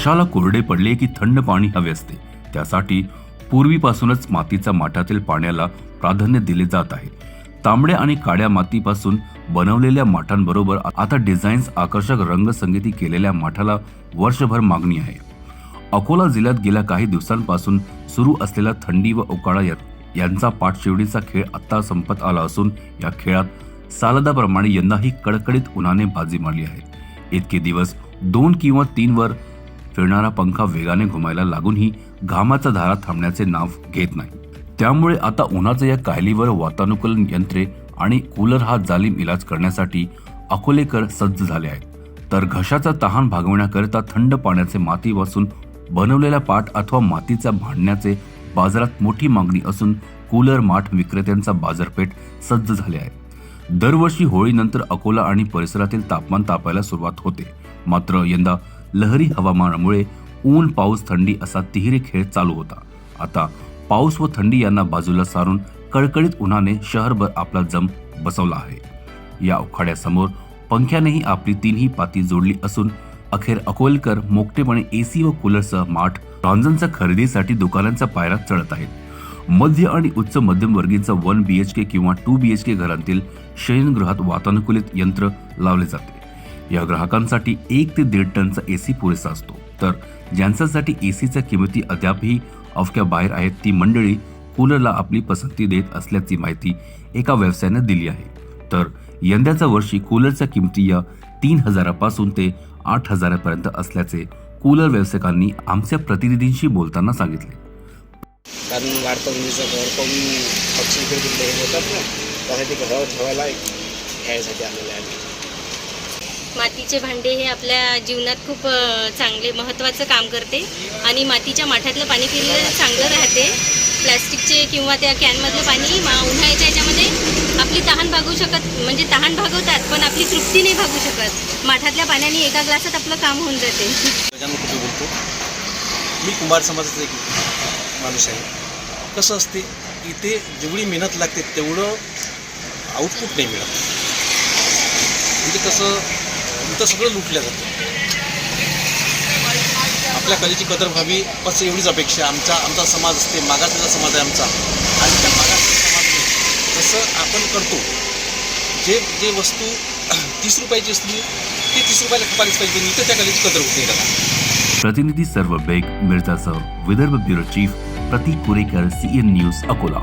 घशाला कोरडे पडले की थंड पाणी हवे असते. त्यासाठी पूर्वीपासूनच मातीच्या माठातील पाण्याला प्राधान्य दिले जात आहे. तांबड्या आणि काळ्या मातीपासून बनवलेल्या माठांबरोबर आता डिझाईन्स आकर्षक रंगसंगीती केलेल्या माठाला वर्षभर मागणी आहे. अकोला जिल्ह्यात गेल्या काही दिवसांपासून सुरू असलेला थंडी व उकाळा यांचा पाठशिवडीचा खेळ आत्ता संपत आला असून या खेळात सालदाप्रमाणे यंदाही कडकडीत उन्हाने बाजी मारली आहे. इतके दिवस दोन किंवा तीन वर फिरणारा पंखा वेगाने घुमायला लागूनही घामाचा धारा थांबण्याचे नाव घेत नाही. त्यामुळे आता उन्हाच्या या कायलीवर वातानुकूलन यंत्रे आणि कूलर हा जालीम इलाज करण्यासाठी अकोलेकर सज्ज झाले आहेत. तर घशाचा तहान भागवण्याकरिता थंड पाण्याचे मातीपासून बनवलेल्या पाट अथवा मातीच्या भांडण्याचे बाजारात मोठी मागणी असून कूलर माठ विक्रेत्यांचा बाजारपेठ सज्ज झाले आहे. दरवर्षी होळीनंतर अकोला आणि परिसरातील तापमान तापायला सुरुवात होते. मात्र यंदा लहरी हवामानामुळे ऊन पाऊस थंडी असा तिहेरी खेळ चालू होता. आता पाऊस व थंडी यांना बाजूला सारून कळकळीत उन्हाने शहरभर आपला जम बसवला आहे. या उखाड्यासमोर पंख्यानेही आपली तीनही पाती जोडली असून अखेर अकोलकर मोकटेपणे एसी व कूलरसह माठ रॉन्झनच्या खरेदीसाठी दुकानांचा पायरा चढत आहेत. मध्य आणि उच्च मध्यमवर्गीयांचा वन बीएचके किंवा टू बीएचके घरांतील शयनगृहात वातानुकूलित यंत्र लावले जाते. या ग्राहकांसाठी एक ते दीड टनचा ए सी पुरेसा असतो. तर ज्यांच्यासाठी ए सीच्या किमती अद्यापही अवक्या बाहेर आहेत ती मंडळी कूलरला आपली पसंती देत असल्याची माहिती एका व्यवसायाने दिली आहे. तर यंदाच्या वर्षी कूलरच्या किमती या तीन हजारापासून ते आठ हजारापर्यंत असल्याचे कूलर व्यावसायिकांनी आमच्या प्रतिनिधींशी बोलताना सांगितले. कारण वाढतं उंचीचं घर पण पक्षी होतात ना त्यासाठी घरावर ठेवायला घ्यायसाठी आलेलं आहे. मातीचे भांडे हे आपल्या जीवनात खूप चांगले महत्त्वाचं काम करते. आणि मातीच्या माठातलं पाणी पिलेलं चांगलं राहते. प्लॅस्टिकचे किंवा त्या कॅनमधलं पाणी मा उन्हाळ्याच्या याच्यामध्ये आपली तहान भागवू शकत म्हणजे तहान भागवतात पण आपली तृप्ती नाही भागू शकत. माठातल्या पाण्याने एका ग्लासात आपलं काम होऊन जाते. बोलतो? मी कुंभार समाजाचा एक माणूस आहे. कसं असते इथे जेवढी मेहनत लागते तेवढं आउटपुट नाही मिळत. म्हणजे कसं इथं सगळं लुटलं जातं. आपल्या कलेची कदर व्हावी बस एवढीच अपेक्षा आमचा आमचा समाज असते मागासलेला समाज आहे आमचा. आणि त्या मागासलेल्या समाजाने जसं आपण करतो जे जे वस्तू तीस रुपयाची असली ती तीस रुपयाला खपालीच पाहिजे. इथं त्या कलेची कदर होते का त्याला. प्रतिनिधी सर्व Beg मिर्जासह Vidarbha bureau chief Prateek Kurekar CN news Akola.